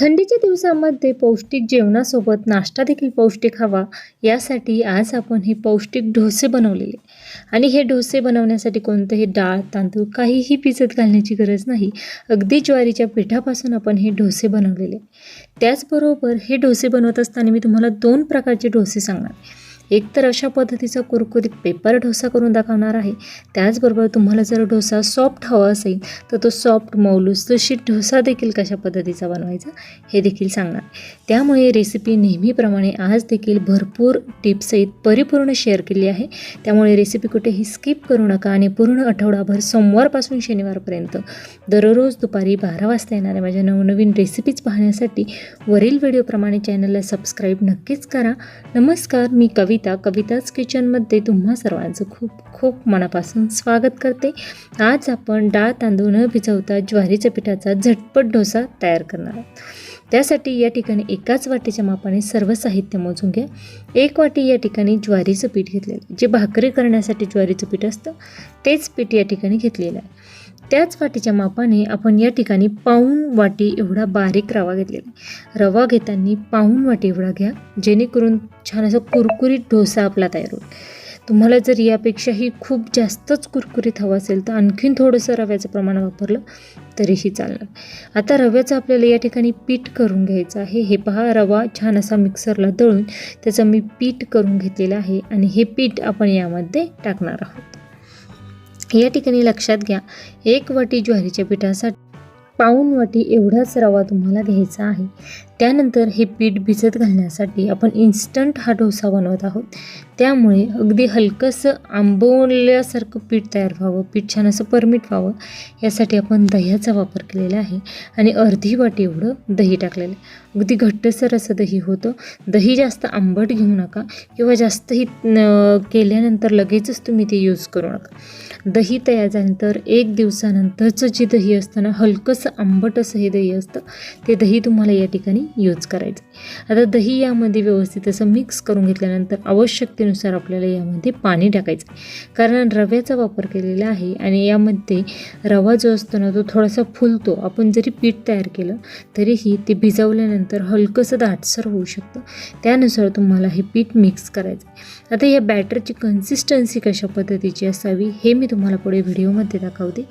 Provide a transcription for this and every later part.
थंडीच्या दिवसामध्ये पौष्टिक जेवणासोबत नाश्ता देखील पौष्टिक हवा. यासाठी आज आपण हे पौष्टिक डोसे बनवलेले. आणि हे डोसे बनवण्यासाठी कोणतंही डाळ तांदूळ काहीही भिजत घालण्याची गरज नाही. अगदी ज्वारीच्या पिठापासून आपण हे डोसे बनवलेले. त्याचबरोबर हे डोसे बनवत असताना मी तुम्हाला दोन प्रकारचे डोसे सांगणार एकतर अशा पद्धतीचा कुरकुरीत पेपर डोसा करून दाखवणार आहे. त्याचबरोबर तुम्हाला जर डोसा सॉफ्ट हवा असेल तर तो सॉफ्ट मौलूसशीत डोसा देखील कशा पद्धतीचा बनवायचा हे देखील सांगणार त्यामुळे रेसिपी नेहमीप्रमाणे आज देखील भरपूर टिप्ससहित परिपूर्ण शेअर केली आहे. त्यामुळे रेसिपी कुठेही स्किप करू नका आणि पूर्ण आठवडाभर सोमवारपासून शनिवारपर्यंत दररोज दुपारी बारा वाजता येणाऱ्या माझ्या नवनवीन रेसिपीज पाहण्यासाठी वरील व्हिडिओप्रमाणे चॅनलला सबस्क्राईब नक्कीच करा. नमस्कार मी कवी कविता कविताच किचनमध्ये तुम्हा सर्वांचं खूप खूप मनापासून स्वागत करते. आज आपण डाळ तांदूळ न भिजवता ज्वारीच्या पिठाचा झटपट डोसा तयार करणार आहोत. त्यासाठी या ठिकाणी एकाच वाटीच्या मापाने सर्व साहित्य मोजून घ्या. एक वाटी या ठिकाणी ज्वारीचं पीठ घेतलेलं जे भाकरी करण्यासाठी ज्वारीचं पीठ असतं तेच पीठ या ठिकाणी घेतलेलं आहे. त्याच वाटीच्या मापाने आपण या ठिकाणी पाऊण वाटी एवढा बारीक रवा घेतलेला आहे. रवा घेताना पाऊण वाटी एवढा घ्या जेणेकरून छान असा कुरकुरीत डोसा आपला तयार होईल. तुम्हाला जर यापेक्षाही खूप जास्तच कुरकुरीत हवं असेल तर आणखीन थोडंसं रव्याचं प्रमाण वापरलं तरीही चालणार. आता रव्याचं आपल्याला या ठिकाणी पीठ करून घ्यायचं आहे. हे पहा रवा छान असा मिक्सरला दळून त्याचं मी पीठ करून घेतलेलं आहे आणि हे पीठ आपण यामध्ये टाकणार आहोत. या ठिकाणी लक्षात घ्या. एक वाटी ज्वारीच्या पिठासाठी पाऊण वाटी एवढाच रवा तुम्हाला घ्यायचा आहे. त्यानंतर हे पीठ भिजत घालण्यासाठी आपण इन्स्टंट हा डोसा बनवत आहोत. त्यामुळे अगदी हलकंसं आंबवल्यासारखं पीठ तयार व्हावं पीठ छान असं परमिट व्हावं यासाठी आपण दह्याचा वापर केलेला आहे आणि अर्धी वाटी एवढं दही टाकलेलं आहे. अगदी घट्टसर असं दही होतं. दही जास्त आंबट घेऊ नका किंवा जास्तही केल्यानंतर लगेचच तुम्ही ते यूज करू नका. दही तयार झाल्यानंतर एक दिवसानंतरचं जे दही असतं ना थोडंसं आंबट असं हे दही असतं ते दही तुम्हाला या ठिकाणी यूज करायचं आता दही यामध्ये व्यवस्थित असं मिक्स करून घेतल्यानंतर आवश्यकतेनुसार आपल्याला यामध्ये पाणी टाकायचं कारण रव्याचा वापर केलेला आहे आणि यामध्ये रवा जो असतो ना तो थोडासा फुलतो. आपण जरी पीठ तयार केलं तरीही ते भिजवल्यानंतर हलकंसं दाटसर होऊ शकतं. त्यानुसार तुम्हाला हे पीठ मिक्स करायचं आता या बॅटरची कन्सिस्टन्सी कशा पद्धतीची असावी हे मी तुम्हाला पुढे व्हिडिओमध्ये दाखवते.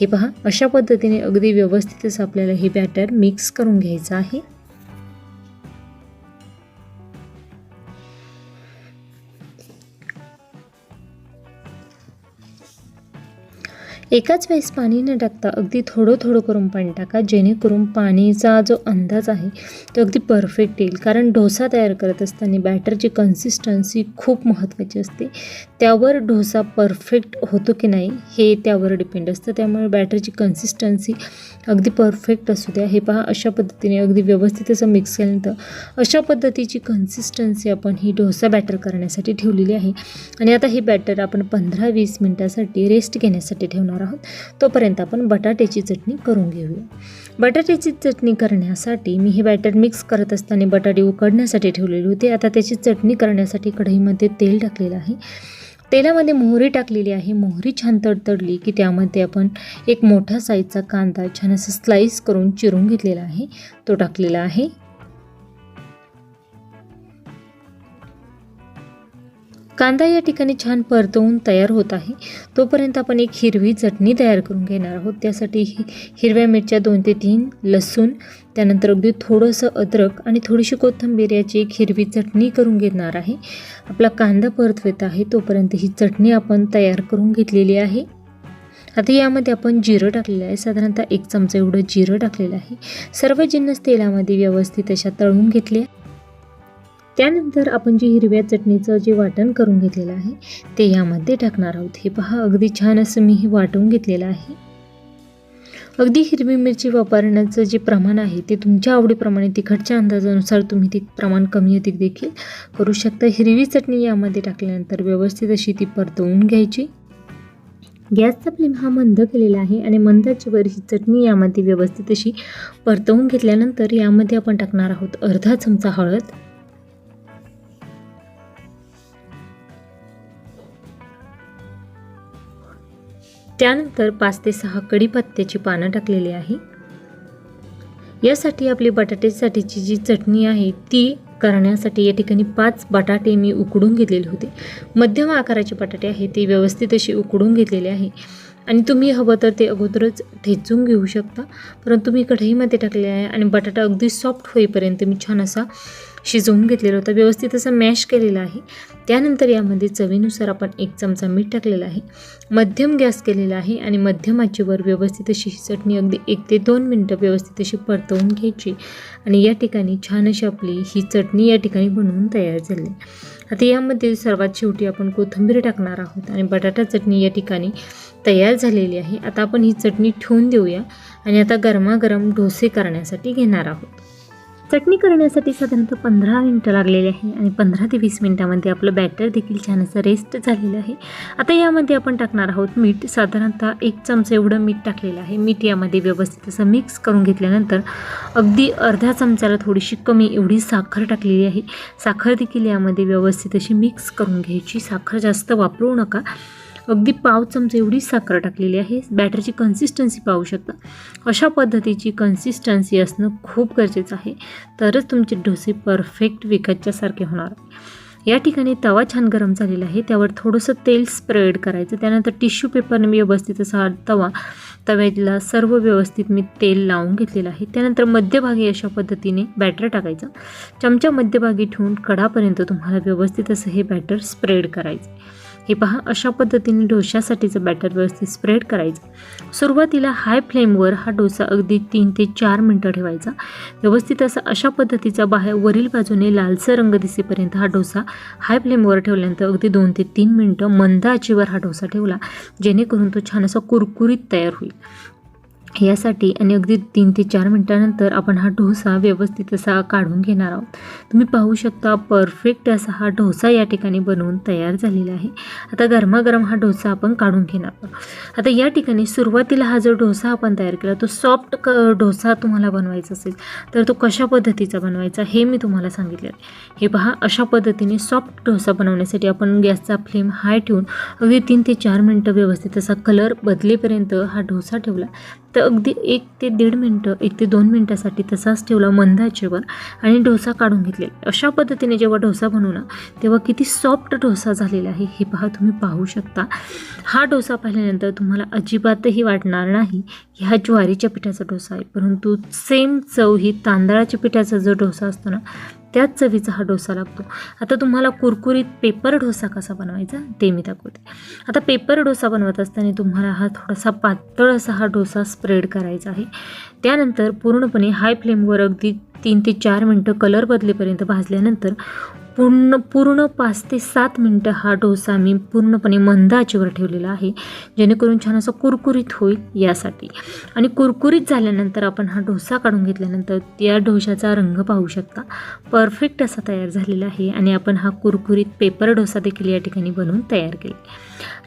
हे पहा अशा पद्धतीने अगदी व्यवस्थितच आपल्याला हे बॅटर मिक्स करून घ्यायचं आहे. एकाच वेळेस पाणी न टाकता अगदी थोडं थोडं करून पाणी टाका जेणेकरून पाणीचा जो अंदाज आहे तो अगदी परफेक्ट येईल. कारण डोसा तयार करत असताना बॅटरची कन्सिस्टन्सी खूप महत्त्वाची असते. त्यावर डोसा परफेक्ट होतो की नाही हे त्यावर डिपेंड असतं. त्यामुळे बॅटरची कन्सिस्टन्सी अगदी परफेक्ट असू द्या. हे पहा अशा पद्धतीने अगदी व्यवस्थित असं मिक्स केल्यानंतर अशा पद्धतीची कन्सिस्टन्सी आपण ही डोसा बॅटर करण्यासाठी ठेवलेली आहे. आणि आता हे बॅटर आपण पंधरा वीस मिनटासाठी रेस्ट घेण्यासाठी ठेवणार आहोत. तोपर्यंत आपण बटाट्याची चटणी करून घेऊया. बटाट्याची चटणी करण्यासाठी मी हे बॅटर मिक्स करत असताना बटाटे उकडण्यासाठी ठेवलेले होते. आता त्याची चटणी करण्यासाठी कढईमध्ये तेल टाकलेलं आहे. तेलामध्ये मोहरी टाकलेली आहे. मोहरी छान तडतडली की त्यामध्ये आपण एक मोठा साईजचा कांदा छान असं स्लाईस करून चिरून घेतलेला आहे. तो टाकलेला आहे. कांदा या ठिकाणी छान परतवून तयार होत आहे. तोपर्यंत आपण एक हिरवी चटणी तयार करून घेणार आहोत. त्यासाठी ही हिरव्या मिरच्या दोन ते तीन लसूण त्यानंतर अगदी थोडंसं अद्रक आणि थोडीशी कोथिंबीर याची एक हिरवी चटणी करून घेणार आहे. आपला कांदा परतवेत आहे तोपर्यंत ही चटणी आपण तयार करून घेतलेली आहे. आता यामध्ये आपण जिरं टाकलेलं आहे. साधारणतः एक चमचा एवढं जिरं टाकलेलं आहे. सर्व जिन्नस तेलामध्ये व्यवस्थित अशा तळून घेतले त्यानंतर आपण जे हिरव्या चटणीचं जे वाटण करून घेतलेलं आहे ते यामध्ये टाकणार आहोत. हे पहा अगदी छान असं मी हे वाटून घेतलेलं आहे. अगदी हिरवी मिरची वापरण्याचं जे प्रमाण आहे ते तुमच्या आवडीप्रमाणे तिखटच्या अंदाजानुसार तुम्ही ते प्रमाण कमी अधिक देखील करू शकता. हिरवी चटणी यामध्ये टाकल्यानंतर व्यवस्थित अशी ती परतवून घ्यायची. गॅसचा फ्लेम हा मंद केलेला आहे आणि मंदाची वर ही चटणी यामध्ये व्यवस्थित अशी परतवून घेतल्यानंतर यामध्ये आपण टाकणार आहोत अर्धा चमचा हळद. त्यानंतर पाच ते सहा कडीपत्त्याची पानं टाकलेली आहे. यासाठी आपली बटाट्यासाठीची जी चटणी आहे ती करण्यासाठी या ठिकाणी पाच बटाटे मी उकडून घेतलेले होते. मध्यम आकाराचे बटाटे आहे ते व्यवस्थित असे उकडून घेतलेले आहे. आणि तुम्ही हवं तर ते अगोदरच ठेचून घेऊ शकता. परंतु मी कढईमध्ये टाकले आहे आणि बटाटा अगदी सॉफ्ट होईपर्यंत मी छान असा शिजवून घेतलेला होता व्यवस्थित असं मॅश केलेला आहे. त्यानंतर यामध्ये चवीनुसार आपण एक चमचा मीठ टाकलेला आहे मध्यम गॅस केलेला आहे आणि मध्यम आचेवर व्यवस्थित अशी ही चटणी अगदी एक ते दोन मिनटं व्यवस्थित अशी परतवून घ्यायची आणि या ठिकाणी छान अशी आपली ही चटणी या ठिकाणी बनवून तयार झाली. आता यामध्ये सर्वात शेवटी आपण कोथिंबीर टाकणार आहोत आणि बटाटा चटणी या ठिकाणी तयार झालेली आहे. आता आपण ही चटणी ठेवून देऊया आणि आता गरमागरम डोसे करण्यासाठी घेणार आहोत. चटणी करण्यासाठी साधारणतः पंधरा मिनटं लागलेली आहे आणि पंधरा ते वीस मिनटामध्ये आपलं बॅटर देखील छान असं रेस्ट झालेलं आहे. आता यामध्ये आपण टाकणार आहोत मीठ. साधारणतः एक चमचा एवढं मीठ टाकलेलं आहे. मीठ यामध्ये व्यवस्थित असं मिक्स करून घेतल्यानंतर अगदी अर्ध्या चमच्याला थोडीशी कमी एवढी साखर टाकलेली आहे. साखर देखील यामध्ये व्यवस्थित अशी मिक्स करून घ्यायची. साखर जास्त वापरू नका. अगदी पाव चमचा एवढी साखर टाकलेली आहे. बॅटरची कन्सिस्टन्सी पाहू शकता. अशा पद्धतीची कन्सिस्टन्सी असणं खूप गरजेचं आहे. तरच तुमचे डोसे परफेक्ट विकतच्यासारखे होणार. आहे या ठिकाणी तवा छान गरम झालेला आहे. त्यावर थोडंसं तेल स्प्रेड करायचं. त्यानंतर टिश्यू पेपरने व्यवस्थित असा तवा तव्याला सर्व व्यवस्थित मी तेल लावून घेतलेलं आहे. त्यानंतर मध्यभागी अशा पद्धतीने बॅटर टाकायचं. चमचा मध्यभागी ठेवून कडापर्यंत तुम्हाला व्यवस्थित असं हे बॅटर स्प्रेड करायचं. हे पहा अशा पद्धतीने डोश्यासाठीचं बॅटर व्यवस्थित स्प्रेड करायचं. सुरुवातीला हाय फ्लेमवर हा डोसा अगदी तीन ते चार मिनटं ठेवायचा. व्यवस्थित असा अशा पद्धतीचा बाहेर वरील बाजूने लालसर रंग दिसेपर्यंत हा डोसा हाय फ्लेमवर ठेवल्यानंतर अगदी दोन ते तीन मिनटं मंद आचेवर हा डोसा ठेवला जेणेकरून तो छान असा कुरकुरीत तयार होईल. यासाठी आणि अगदी तीन ते चार मिनटानंतर आपण हा डोसा व्यवस्थित असा काढून घेणार आहोत. तुम्ही पाहू शकता परफेक्ट असा हा डोसा या ठिकाणी बनवून तयार झालेला आहे. आता गरमागरम हा डोसा आपण काढून घेणार आहोत. आता या ठिकाणी सुरुवातीला हा जो डोसा आपण तयार केला तो सॉफ्ट क डोसा तुम्हाला बनवायचा असेल तर तो कशा पद्धतीचा बनवायचा हे मी तुम्हाला सांगितले हे पहा अशा पद्धतीने सॉफ्ट डोसा बनवण्यासाठी आपण गॅसचा फ्लेम हाय ठेवून अगदी तीन ते चार मिनटं व्यवस्थित असा कलर बदलेपर्यंत हा डोसा ठेवला. तर अगदी एक ते दीड मिनटं एक ते दोन मिनटासाठी तसाच ठेवला मंद आचेवर आणि डोसा काढून घेतले अशा पद्धतीने जेव्हा डोसा बनवू ना तेव्हा किती सॉफ्ट डोसा झालेला आहे हे पहा तुम्ही पाहू शकता. हा डोसा पाहिल्यानंतर तुम्हाला अजिबातही वाटणार नाही ह्या हा ज्वारीच्या पिठाचा डोसा आहे. परंतु सेम चव ही तांदळाच्या पिठाचा जो डोसा असतो ना त्याच चवीचा हा डोसा लागतो. आता तुम्हाला कुरकुरीत पेपर डोसा कसा बनवायचा ते मी दाखवते. आता पेपर डोसा बनवत असताना तुम्हाला हा थोडासा पातळ असा हा डोसा स्प्रेड करायचा आहे. त्यानंतर पूर्णपणे हाय फ्लेमवर अगदी तीन ते चार मिनटं कलर बदलेपर्यंत भाजल्यानंतर पूर्ण पूर्ण पाच ते सात मिनटं हा डोसा मी पूर्णपणे मंद आचेवर ठेवलेला आहे जेणेकरून छान असा कुरकुरीत होईल यासाठी. आणि कुरकुरीत झाल्यानंतर आपण हा डोसा काढून घेतल्यानंतर या डोशाचा रंग पाहू शकता. परफेक्ट असा तयार झालेला आहे आणि आपण हा कुरकुरीत पेपर डोसा देखील या ठिकाणी बनवून तयार केले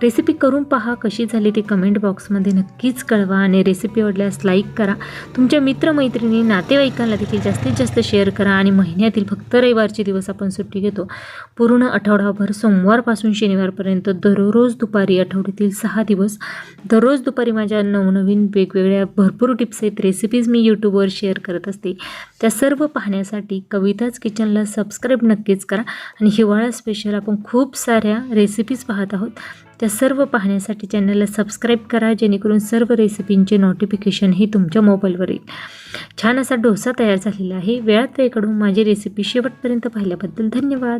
रेसिपी करून पहा कशी झाली ते कमेंट बॉक्समध्ये नक्कीच कळवा आणि रेसिपी आवडल्यास लाईक करा. तुमच्या मित्रमैत्रिणी नातेवाईकांना देखील जास्तीत जास्त शेअर करा आणि महिन्यातील फक्त रविवारचे दिवस आपण सुट्टी घेतो. पूर्ण आठवडाभर सोमवारपासून शनिवारपर्यंत दररोज दुपारी आठवड्यातील सहा दिवस दररोज दुपारी माझ्या नवनवीन वेगवेगळ्या भरपूर टिप्स आहेत रेसिपीज मी यूट्यूबवर शेअर करत असते. त्या सर्व पाहण्यासाठी कविताच किचनला सबस्क्राईब नक्कीच करा. आणि हिवाळा स्पेशल आपण खूप साऱ्या रेसिपीज पाहत आहोत. त्या सर्व पाहण्यासाठी चॅनलला सबस्क्राईब करा जेणेकरून सर्व रेसिपींचे नोटिफिकेशन हे तुमच्या मोबाईलवर येईल. छान असा डोसा तयार झालेला आहे. वेळात वेळकडून माझी रेसिपी शेवटपर्यंत पाहिल्याबद्दल धन्यवाद.